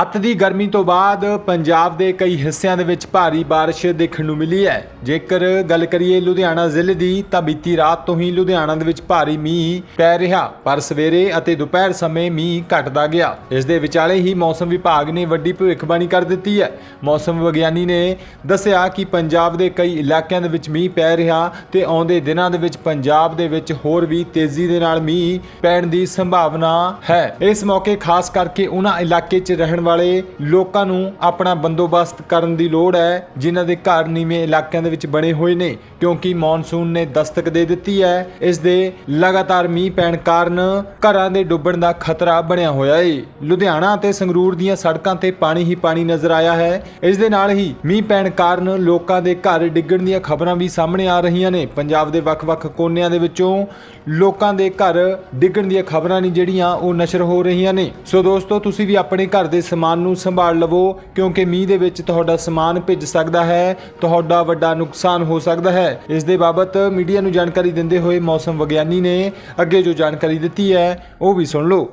ਅੱਤ ਦੀ ਗਰਮੀ ਤੋਂ ਬਾਅਦ ਪੰਜਾਬ ਦੇ ਕਈ ਹਿੱਸਿਆਂ ਦੇ ਵਿੱਚ ਭਾਰੀ بارش ਦੇਖਣ ਨੂੰ ਮਿਲੀ ਹੈ ਜੇਕਰ ਗੱਲ ਕਰੀਏ ਲੁਧਿਆਣਾ ਜ਼ਿਲ੍ਹੇ ਦੀ ਤਾਂ ਬੀਤੀ ਰਾਤ ਤੋਂ ਹੀ ਲੁਧਿਆਣਾ ਦੇ ਵਿੱਚ ਭਾਰੀ ਮੀਂਹ ਪੈ ਰਿਹਾ ਪਰ ਸਵੇਰੇ ਅਤੇ ਦੁਪਹਿਰ ਸਮੇਂ ਮੀਂਹ ਘਟਦਾ ਗਿਆ ਇਸ ਦੇ ਵਿਚਾਲੇ ਹੀ ਮੌਸਮ ਵਿਭਾਗ ਨੇ ਵੱਡੀ ਭਵਿੱਖਬਾਣੀ ਕਰ ਦਿੱਤੀ ਹੈ ਮੌਸਮ ਵਿਗਿਆਨੀ ਨੇ ਦੱਸਿਆ ਕਿ ਪੰਜਾਬ ਦੇ ਕਈ ਇਲਾਕਿਆਂ ਦੇ ਵਿੱਚ ਮੀਂਹ ਪੈ ਰਿਹਾ ਤੇ ਆਉਂਦੇ ਦਿਨਾਂ ਦੇ ਵਿੱਚ ਪੰਜਾਬ ਦੇ ਵਿੱਚ ਹੋਰ ਵੀ ਤੇਜ਼ੀ ਦੇ ਨਾਲ ਮੀਂਹ ਪੈਣ ਦੀ ਸੰਭਾਵਨਾ ਹੈ ਇਸ ਮੌਕੇ ਖਾਸ ਕਰਕੇ ਉਹਨਾਂ ਇਲਾਕੇ 'ਚ ਰਹਿਣ ਵਾਲੇ ਲੋਕਾਂ ਨੂੰ ਆਪਣਾ ਬੰਦੋਬਸਤ ਕਰਨ ਦੀ ਲੋੜ ਹੈ, ਜਿਨ੍ਹਾਂ ਦੇ ਘਰ ਨੀਵੇਂ ਇਲਾਕਿਆਂ ਦੇ ਵਿੱਚ ਬਣੇ ਹੋਏ ਨੇ, ਕਿਉਂਕਿ ਮੌਨਸੂਨ ਨੇ ਦਸਤਕ ਦੇ ਦਿੱਤੀ ਹੈ। ਇਸ ਦੇ ਲਗਾਤਾਰ ਮੀਂਹ ਪੈਣ ਕਾਰਨ ਘਰਾਂ ਦੇ ਡੁੱਬਣ ਦਾ ਖਤਰਾ ਬਣਿਆ ਹੋਇਆ ਹੈ ਲੁਧਿਆਣਾ ਅਤੇ ਸੰਗਰੂਰ ਦੀਆਂ ਸੜਕਾਂ ਤੇ ਪਾਣੀ ਹੀ ਪਾਣੀ ਨਜ਼ਰ ਆਇਆ ਹੈ। ਇਸ ਦੇ ਨਾਲ ਹੀ ਮੀਂਹ ਪੈਣ ਕਾਰਨ ਲੋਕਾਂ ਦੇ ਘਰ ਡਿੱਗਣ ਦੀਆਂ ਖਬਰਾਂ ਵੀ ਸਾਹਮਣੇ ਆ ਰਹੀਆਂ ਨੇ। ਪੰਜਾਬ ਦੇ ਵੱਖ-ਵੱਖ ਕੋਨਿਆਂ ਦੇ ਵਿੱਚੋਂ ਲੋਕਾਂ ਦੇ ਘਰ ਡਿੱਗਣ ਦੀਆਂ ਖਬਰਾਂ ਨੇ ਜਿਹੜੀਆਂ ਉਹ ਨਸ਼ਰ ਹੋ ਰਹੀਆਂ ਨੇ। ਸੋ ਦੋਸਤੋ, ਤੁਸੀਂ ਵੀ ਆਪਣੇ ਘਰ ਦੇ ਸਮਾਨ ਨੂੰ ਸੰਭਾਲ ਲਵੋ, ਕਿਉਂਕਿ ਮੀਂਹ ਦੇ ਵਿੱਚ ਤੁਹਾਡਾ ਸਮਾਨ ਭਿੱਜ ਸਕਦਾ ਹੈ, ਤੁਹਾਡਾ ਵੱਡਾ ਨੁਕਸਾਨ ਹੋ ਸਕਦਾ ਹੈ। ਇਸ ਦੇ ਬਾਬਤ ਮੀਡੀਆ ਨੂੰ ਜਾਣਕਾਰੀ ਦਿੰਦੇ ਹੋਏ ਮੌਸਮ ਵਿਗਿਆਨੀ ਨੇ ਅੱਗੇ ਜੋ ਜਾਣਕਾਰੀ ਦਿੱਤੀ ਹੈ, ਉਹ ਵੀ ਸੁਣ ਲਓ।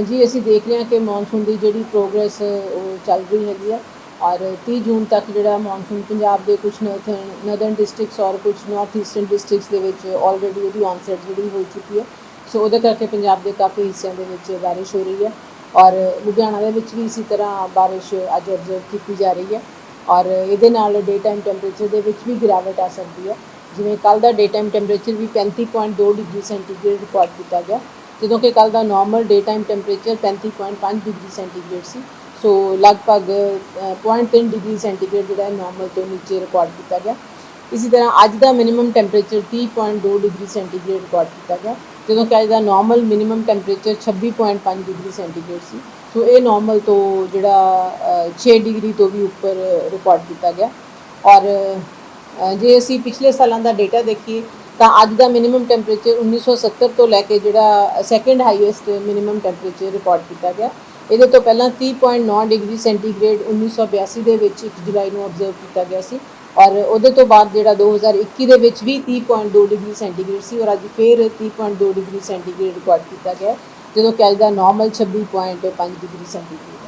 ਜੀ, ਅਸੀਂ ਦੇਖ ਰਹੇ ਹਾਂ ਕਿ ਮੌਨਸੂਨ ਦੀ ਜਿਹੜੀ ਪ੍ਰੋਗਰੈਸ, ਉਹ ਚੱਲ ਰਹੀ ਹੈਗੀ ਆ। ਔਰ 30 ਜੂਨ ਤੱਕ ਜਿਹੜਾ ਮੌਨਸੂਨ ਪੰਜਾਬ ਦੇ ਕੁਝ ਨਦਰਨ ਡਿਸਟ੍ਰਿਕਟਸ ਔਰ ਕੁਝ ਨਾਰਥ ਈਸਟਰਨ ਡਿਸਟ੍ਰਿਕਟਸ ਦੇ ਵਿੱਚ ਆਲਰੇਡੀ ਉਹਦੀ ਔਨਸੈਟ ਜਿਹੜੀ ਹੋ ਚੁੱਕੀ ਹੈ। ਸੋ ਉਹਦੇ ਕਰਕੇ ਪੰਜਾਬ ਦੇ ਕਾਫੀ ਹਿੱਸਿਆਂ ਦੇ ਵਿੱਚ ਬਾਰਿਸ਼ ਹੋ ਰਹੀ ਹੈ। ਔਰ ਲੁਧਿਆਣਾ ਦੇ ਵਿੱਚ ਵੀ ਇਸੇ ਤਰ੍ਹਾਂ ਬਾਰਿਸ਼ ਅੱਜ ਅਬਜ਼ਰਵ ਕੀਤੀ ਜਾ ਰਹੀ ਹੈ। ਔਰ ਇਹਦੇ ਨਾਲ ਡੇ ਟਾਈਮ ਟੈਂਪਰੇਚਰ ਦੇ ਵਿੱਚ ਵੀ ਗਿਰਾਵਟ ਆ ਸਕਦੀ ਹੈ। ਜਿਵੇਂ ਕੱਲ ਦਾ ਡੇ ਟਾਈਮ ਟੈਂਪਰੇਚਰ ਵੀ 35.2 ਡਿਗਰੀ ਸੈਂਟੀਗ੍ਰੇਡ ਰਿਕਾਰਡ ਕੀਤਾ ਗਿਆ। ਜਦੋਂ ਕਿ ਕੱਲ ਦਾ normal day time temperature 35.5 degree centigrade ਸੀ। ਸੋ ਲਗਭਗ ਅ, 0.3 ਡਿਗਰੀ ਸੈਂਟੀਗ੍ਰੇਡ ਜਿਹੜਾ ਨਾਰਮਲ ਤੋਂ ਨੀਚੇ ਰਿਕਾਰਡ ਕੀਤਾ ਗਿਆ। ਇਸੇ ਤਰ੍ਹਾਂ ਅੱਜ ਦਾ minimum temperature 30.2 degree centigrade record ਕੀਤਾ ਗਿਆ। ਜਦੋਂ ਕਿ ਅੱਜ ਦਾ normal minimum temperature 26.5 degree centigrade ਸੀ। ਸੋ ਇਹ ਨਾਰਮਲ ਤੋਂ ਜਿਹੜਾ ਅ, 6 ਡਿਗਰੀ ਤੋਂ ਵੀ ਉੱਪਰ ਰਿਕਾਰਡ ਕੀਤਾ ਗਿਆ। ਔਰ ਜੇ ਅਸੀਂ ਪਿਛਲੇ ਸਾਲਾਂ ਦਾ ਡਾਟਾ ਦੇਖੀਏ ਤਾਂ ਅੱਜ ਦਾ ਮਿਨੀਮਮ ਟੈਂਪਰੇਚਰ 1970 ਤੋਂ ਲੈ ਕੇ ਜਿਹੜਾ second highest minimum temperature record ਕੀਤਾ ਗਿਆ। ਇਹਦੇ ਤੋਂ ਪਹਿਲਾਂ 30.9 ਡਿਗਰੀ ਸੈਂਟੀਗ੍ਰੇਡ 1982 ਦੇ ਵਿੱਚ 1 ਜੁਲਾਈ ਨੂੰ ਅਬਜ਼ਰਵ ਕੀਤਾ ਗਿਆ ਸੀ। ਔਰ ਉਹਦੇ ਤੋਂ ਬਾਅਦ ਜਿਹੜਾ 2021 ਦੇ ਵਿੱਚ ਵੀ 30.2 ਡਿਗਰੀ ਸੈਂਟੀਗ੍ਰੇਡ ਸੀ ਔਰ ਅੱਜ ਫੇਰ 30.2 ਡਿਗਰੀ ਸੈਂਟੀਗ੍ਰੇਡ ਰਿਕਾਰਡ ਕੀਤਾ ਗਿਆ ਜਦੋਂ ਕਿ ਦਾ ਨਾਰਮਲ 26.5 ਡਿਗਰੀ ਸੈਂਟੀਗ੍ਰੇਡ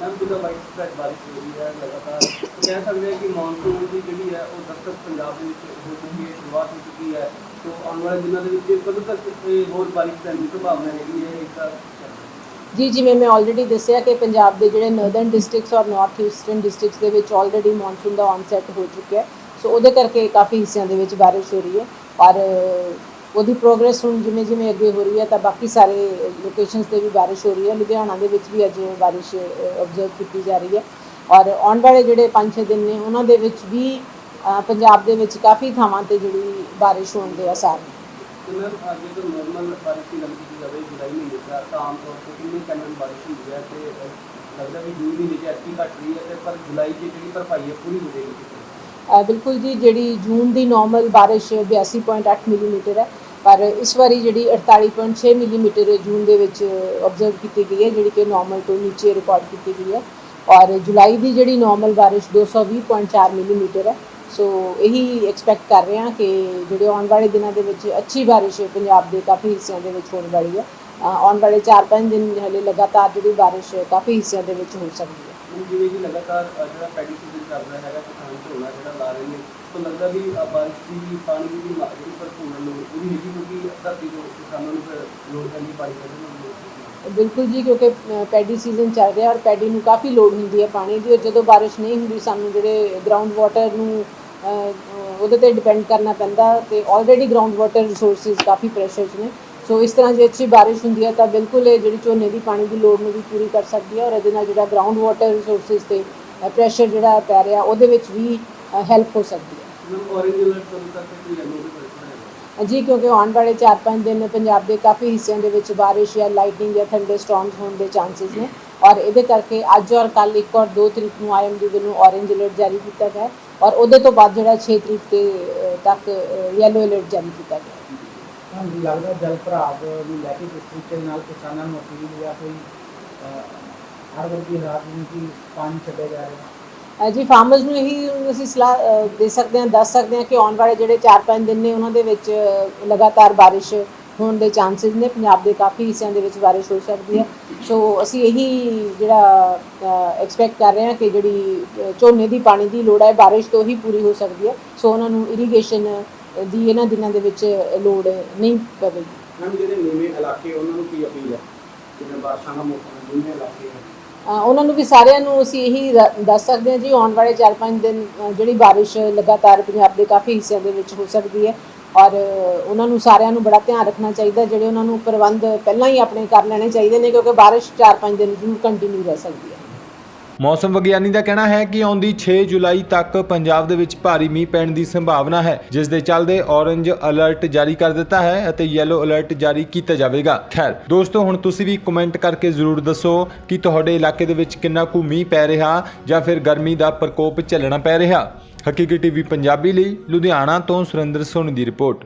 ਮੈਮ ਜਿਹਦਾ ਵਾਈਟ ਸਪਰੈਡ ਬਾਰਿਸ਼ ਹੋ ਰਹੀ ਹੈ, ਲਗਾਤਾਰ ਕਹਿ ਸਕਦੇ ਹਾਂ ਕਿ ਮੌਨਸੂਨ ਦੀ ਜਿਹੜੀ ਹੈ, ਉਹ ਦਸਤਕ ਪੰਜਾਬ ਦੇ ਵਿੱਚ ਹੋ ਚੁੱਕੀ ਹੈ, ਸ਼ੁਰੂਆਤ ਹੋ ਚੁੱਕੀ ਹੈ। ਤੋਂ ਆਉਣ ਵਾਲੇ ਦਿਨਾਂ ਦੇ ਵਿੱਚ ਕਦੋਂ ਤੱਕ ਹੋਰ ਬਾਰਿਸ਼ ਪੈਣ ਦੀ ਸੰਭਾਵਨਾ ਹੈਗੀ ਹੈ, ਇਸ ਜੀ, ਜਿਵੇਂ ਮੈਂ ਆਲਰੇਡੀ ਦੱਸਿਆ ਕਿ ਪੰਜਾਬ ਦੇ ਜਿਹੜੇ ਨਰਦਰਨ ਡਿਸਟ੍ਰਿਕਟਸ ਔਰ ਨਾਰਥ ਈਸਟਰਨ ਡਿਸਟ੍ਰਿਕਟਸ ਦੇ ਵਿੱਚ ਆਲਰੇਡੀ ਮੌਨਸੂਨ ਦਾ ਔਨਸੈਟ ਹੋ ਚੁੱਕਿਆ ਹੈ। ਸੋ ਉਹਦੇ ਕਰਕੇ ਕਾਫੀ ਹਿੱਸਿਆਂ ਦੇ ਵਿੱਚ ਬਾਰਿਸ਼ ਹੋ ਰਹੀ ਹੈ। ਔਰ ਉਹਦੀ ਪ੍ਰੋਗਰੈਸ ਹੁਣ ਜਿਵੇਂ ਜਿਵੇਂ ਅੱਗੇ ਹੋ ਰਹੀ ਹੈ, ਤਾਂ ਬਾਕੀ ਸਾਰੇ ਲੋਕੇਸ਼ਨਸ ਤੇ ਵੀ ਬਾਰਿਸ਼ ਹੋ ਰਹੀ ਹੈ। ਲੁਧਿਆਣਾ ਦੇ ਵਿੱਚ ਵੀ ਅੱਜ ਬਾਰਿਸ਼ ਆਬਜ਼ਰਵ ਕੀਤੀ ਜਾ ਰਹੀ ਹੈ। ਔਰ ਆਉਣ ਵਾਲੇ ਜਿਹੜੇ 5-6 ਦਿਨ ਨੇ, ਉਹਨਾਂ ਦੇ ਵਿੱਚ ਵੀ ਪੰਜਾਬ ਦੇ ਵਿੱਚ ਕਾਫੀ ਥਾਵਾਂ ਤੇ ਜਿਹੜੀ ਬਾਰਿਸ਼ ਹੋਣ ਦੇ ਆਸਾਰ ਨੇ। ਤੇ ਮੈਮ ਅੱਗੇ ਤੋਂ ਨਾਰਮਲ ਬਾਰਿਸ਼ ਦੀ ਗੱਲ ਕੀਤੀ ਜਾਵੇ, ਜੁਲਾਈ ਮਹੀਨੇ ਦਾ, ਤਾਂ ਆਮ ਤੌਰ ਤੇ ਕਿੰਨੀ ਕੈਂਡਲ ਬਾਰਿਸ਼ ਹੁੰਦੀ ਹੈ ਤੇ ਲੱਗਦਾ ਵੀ ਜੂਨ ਮਹੀਨੇ 'ਚ ਐਤਕੀ ਘੱਟ ਰਹੀ ਹੈ ਤੇ ਪਰ ਜੁਲਾਈ 'ਚ ਜਿਹੜੀ ਭਰਪਾਈ ਹੈ ਪੂਰੀ ਹੋ ਜਾਏਗੀ ਬਿਲਕੁਲ ਜੀ, ਜਿਹੜੀ ਜੂਨ ਦੀ ਨਾਰਮਲ ਬਾਰਿਸ਼ 82.8 ਮਿਲੀਮੀਟਰ ਹੈ, ਪਰ ਇਸ ਵਾਰੀ ਜਿਹੜੀ 48.6 ਮਿਲੀਮੀਟਰ ਜੂਨ ਦੇ ਵਿੱਚ ਆਬਜ਼ਰਵ ਕੀਤੀ ਗਈ ਹੈ, ਜਿਹੜੀ ਕਿ ਨਾਰਮਲ ਤੋਂ ਨੀਚੇ ਰਿਕਾਰਡ ਕੀਤੀ ਗਈ ਹੈ। ਔਰ ਜੁਲਾਈ ਦੀ ਜਿਹੜੀ ਨਾਰਮਲ ਬਾਰਿਸ਼ 220.4 ਮਿਲੀਮੀਟਰ ਹੈ ਸੋ ਇਹੀ ਐਕਸਪੈਕਟ ਕਰ ਰਹੇ ਹਾਂ ਕਿ ਜਿਹੜੇ ਆਉਣ ਵਾਲੇ ਦਿਨਾਂ ਦੇ ਵਿੱਚ ਅੱਛੀ ਬਾਰਿਸ਼ ਪੰਜਾਬ ਦੇ ਕਾਫੀ ਹਿੱਸਿਆਂ ਦੇ ਵਿੱਚ ਹੋਣ ਵਾਲੀ ਹੈ ਆਉਣ ਵਾਲੇ 4-5 ਦਿਨ ਹਲੇ ਲਗਾਤਾਰ ਜਿਹੜੀ ਬਾਰਿਸ਼ ਕਾਫੀ ਹਿੱਸਿਆਂ ਦੇ ਵਿੱਚ ਹੋ ਸਕਦੀ ਹੈ ਹੁਣ ਜਿਵੇਂ ਕਿ ਲਗਾਤਾਰ ਅ, ਜਿਹੜਾ ਪੈਡੀ ਸੀਜ਼ਨ ਚੱਲ ਰਿਹਾ ਹੈਗਾ ਕਿਸਾਨ ਝੋਨਾ ਜਿਹੜਾ ਲਾ ਰਹੇ ਨੇ ਤਾਂ ਲੱਗਦਾ ਵੀ ਅ, ਬਾਰਿਸ਼ ਦੀ ਵੀ ਪਾਣੀ ਦੀ ਵੀ ਮਾ- ਜਿਹੜੀ ਭਰਪੂਰ ਲੋੜ ਪੂਰੀ ਹੈਗੀ ਕਿਉਂਕਿ ਧਰਤੀ ਤੋਂ ਕਿਸਾਨਾਂ ਨੂੰ ਫਿਰ ਲੋੜ ਪੈਂਦੀ ਪਾਣੀ ਕੱਢਣ ਦੀ ਲੋੜ ਪੈਂਦੀ ਹੈ। ਬਿਲਕੁਲ ਜੀ ਕਿਉਂਕਿ ਪੈਡੀ ਸੀਜ਼ਨ ਚੱਲ ਰਿਹਾ ਔਰ ਪੈਡੀ ਨੂੰ ਕਾਫੀ ਲੋਡ ਹੁੰਦੀ ਹੈ ਪਾਣੀ ਦੀ ਔਰ ਜਦੋਂ ਬਾਰਿਸ਼ ਨਹੀਂ ਹੁੰਦੀ ਸਾਨੂੰ ਜਿਹੜੇ ਗਰਾਊਂਡ ਵਾਟਰ ਨੂੰ ਉਹਦੇ ਤੇ ਡਿਪੈਂਡ ਕਰਨਾ ਪੈਂਦਾ ਤੇ ਆਲਰੇਡੀ ਗਰਾਊਂਡ ਵਾਟਰ ਰਿਸੋਰਸਿਸ ਕਾਫੀ ਪ੍ਰੈਸ਼ਰ 'ਚ ਨੇ। ਸੋ ਇਸ ਤਰ੍ਹਾਂ ਜੇ ਅੱਛੀ ਬਾਰਿਸ਼ ਹੁੰਦੀ ਹੈ ਤਾਂ ਬਿਲਕੁਲ ਇਹ ਜਿਹੜੀ ਝੋਨੇ ਦੀ ਪਾਣੀ ਦੀ ਲੋੜ ਨੂੰ ਵੀ ਪੂਰੀ ਕਰ ਸਕਦੀ ਹੈ ਔਰ ਇਹਦੇ ਨਾਲ ਜਿਹੜਾ ਗਰਾਊਂਡ ਵਾਟਰ ਰਿਸੋਰਸਿਸ ਤੇ ਪ੍ਰੈਸ਼ਰ ਜਿਹੜਾ ਪੈ ਰਿਹਾ ਉਹਦੇ ਵਿੱਚ ਵੀ ਹੈਲਪ ਹੋ ਸਕਦੀ ਹੈ। ਜੀ ਕਿਉਂਕਿ ਆਉਣ ਵਾਲੇ 4-5 ਦਿਨ ਪੰਜਾਬ ਦੇ ਕਾਫੀ ਹਿੱਸਿਆਂ ਦੇ ਵਿੱਚ ਬਾਰਿਸ਼ ਜਾਂ ਲਾਈਟਨਿੰਗ ਜਾਂ ਥੰਡਰ ਸਟਾਰਮਸ ਹੋਣ ਦੇ ਚਾਂਸਸ ਨੇ। ਔਰ ਇਹਦੇ ਕਰਕੇ ਅੱਜ ਔਰ ਕੱਲ ਇੱਕ ਔਰ 2 ਤਰੀਕ ਨੂੰ ਆਈਐਮਡੀ ਵੱਲੋਂ ਔਰੇਂਜ ਅਲਰਟ ਜਾਰੀ ਕੀਤਾ ਗਿਆ ਔਰ ਉਹਦੇ ਤੋਂ ਬਾਅਦ ਜਿਹੜਾ 6 ਤਰੀਕ ਤੇ ਤੱਕ ਯੈਲੋ ਅਲਰਟ ਜਾਰੀ ਕੀਤਾ ਗਿਆ ਹੈ। ਹਾਂਜੀ ਲੱਗਦਾ ਜਲ ਭਰਾਵ ਨੂੰ ਲੈ ਕੇ ਜਿਸ ਤਰੀਕੇ ਨਾਲ ਕਿਸਾਨਾਂ ਨੂੰ ਅਪੀਲ ਜਾਂ ਕੋਈ ਅਹ, ਹਰ ਵਰਗੀ ਰਾਤ ਨੂੰ ਕੀ ਪਾਣੀ ਛੱਡਿਆ ਜਾ ਰਿਹਾ ਅ, ਜੀ ਫਾਰਮਰਸ ਨੂੰ ਇਹੀ ਅਸੀਂ ਸਲਾਹ ਦੇ ਸਕਦੇ ਹਾਂ ਦੱਸ ਸਕਦੇ ਹਾਂ ਕਿ ਆਉਣ ਵਾਲੇ ਜਿਹੜੇ 4-5 ਦਿਨ ਨੇ ਉਹਨਾਂ ਦੇ ਵਿੱਚ ਲਗਾਤਾਰ ਬਾਰਿਸ਼ ਹੋਣ ਦੇ ਚਾਂਸਸ ਨੇ ਪੰਜਾਬ ਦੇ ਕਾਫੀ ਹਿੱਸਿਆਂ ਦੇ ਵਿੱਚ ਬਾਰਿਸ਼ ਹੋ ਸਕਦੀ ਹੈ। ਸੋ ਅਸੀਂ ਇਹੀ ਜਿਹੜਾ ਐਕਸਪੈਕਟ ਕਰ ਰਹੇ ਹਾਂ ਕਿ ਜਿਹੜੀ ਝੋਨੇ ਦੀ ਪਾਣੀ ਦੀ ਲੋੜ ਹੈ ਬਾਰਿਸ਼ ਤੋਂ ਹੀ ਪੂਰੀ ਹੋ ਸਕਦੀ ਹੈ। ਸੋ ਉਹਨਾਂ ਨੂੰ ਇਰੀਗੇਸ਼ਨ ਦੀ ਇਹਨਾਂ ਦਿਨਾਂ ਦੇ ਵਿੱਚ ਲੋੜ ਨਹੀਂ ਪਵੇਗੀ। ਮੈਮ ਜਿਹੜੇ ਨੀਵੇਂ ਇਲਾਕੇ ਉਹਨਾਂ ਨੂੰ ਕੀ ਅਪੀਲ ਹੈ? ਜਿਵੇਂ ਬਾਰਿਸ਼ਾਂ ਦਾ ਮੌਸਮ ਨੀਵੇਂ ਇਲਾਕੇ ਉਹਨਾਂ ਨੂੰ ਵੀ ਸਾਰਿਆਂ ਨੂੰ ਅਸੀਂ ਇਹੀ ਦੱਸ ਸਕਦੇ ਹਾਂ ਜੀ ਆਉਣ ਵਾਲੇ 4-5 ਦਿਨ ਜਿਹੜੀ ਬਾਰਿਸ਼ ਲਗਾਤਾਰ ਪੰਜਾਬ ਦੇ ਕਾਫੀ ਹਿੱਸਿਆਂ ਦੇ ਵਿੱਚ ਹੋ ਸਕਦੀ ਹੈ। ਔਰ ਉਹਨਾਂ ਨੂੰ ਸਾਰਿਆਂ ਨੂੰ ਬੜਾ ਧਿਆਨ ਰੱਖਣਾ ਚਾਹੀਦਾ, ਜਿਹੜੇ ਉਹਨਾਂ ਨੂੰ ਪ੍ਰਬੰਧ ਪਹਿਲਾਂ ਹੀ ਆਪਣੇ ਕਰ ਲੈਣੇ ਚਾਹੀਦੇ ਨੇ, ਕਿਉਂਕਿ ਬਾਰਿਸ਼ 4-5 ਦਿਨ ਜ਼ਰੂਰ ਕੰਟੀਨਿਊ ਰਹਿ ਸਕਦੀ ਹੈ। ਮੌਸਮ ਵਿਗਿਆਨੀ ਦਾ ਕਹਿਣਾ ਹੈ ਕਿ ਆਉਂਦੀ 6 ਜੁਲਾਈ ਤੱਕ ਪੰਜਾਬ ਦੇ ਵਿੱਚ ਭਾਰੀ ਮੀਂਹ ਪੈਣ ਦੀ ਸੰਭਾਵਨਾ ਹੈ, ਜਿਸ ਦੇ ਚੱਲਦੇ ਔਰੰਜ ਅਲਰਟ ਜਾਰੀ ਕਰ ਦਿੱਤਾ ਹੈ ਅਤੇ ਯੈਲੋ ਅਲਰਟ ਜਾਰੀ ਕੀਤਾ ਜਾਵੇਗਾ। ਖੈਰ, ਦੋਸਤੋ, ਹੁਣ ਤੁਸੀਂ ਵੀ ਕਮੈਂਟ ਕਰਕੇ ਜ਼ਰੂਰ ਦੱਸੋ ਕਿ ਤੁਹਾਡੇ ਇਲਾਕੇ ਦੇ ਵਿੱਚ ਕਿੰਨਾ ਕੁ ਮੀਂਹ ਪੈ ਰਿਹਾ ਜਾਂ ਫਿਰ ਗਰਮੀ ਦਾ ਪ੍ਰਕੋਪ ਝੱਲਣਾ ਪੈ ਰਿਹਾ। ਹਕੀਕੀ ਟੀਵੀ ਪੰਜਾਬੀ ਲਈ ਲੁਧਿਆਣਾ ਤੋਂ ਸੁਰਿੰਦਰ ਸੋਨੀ ਦੀ ਰਿਪੋਰਟ।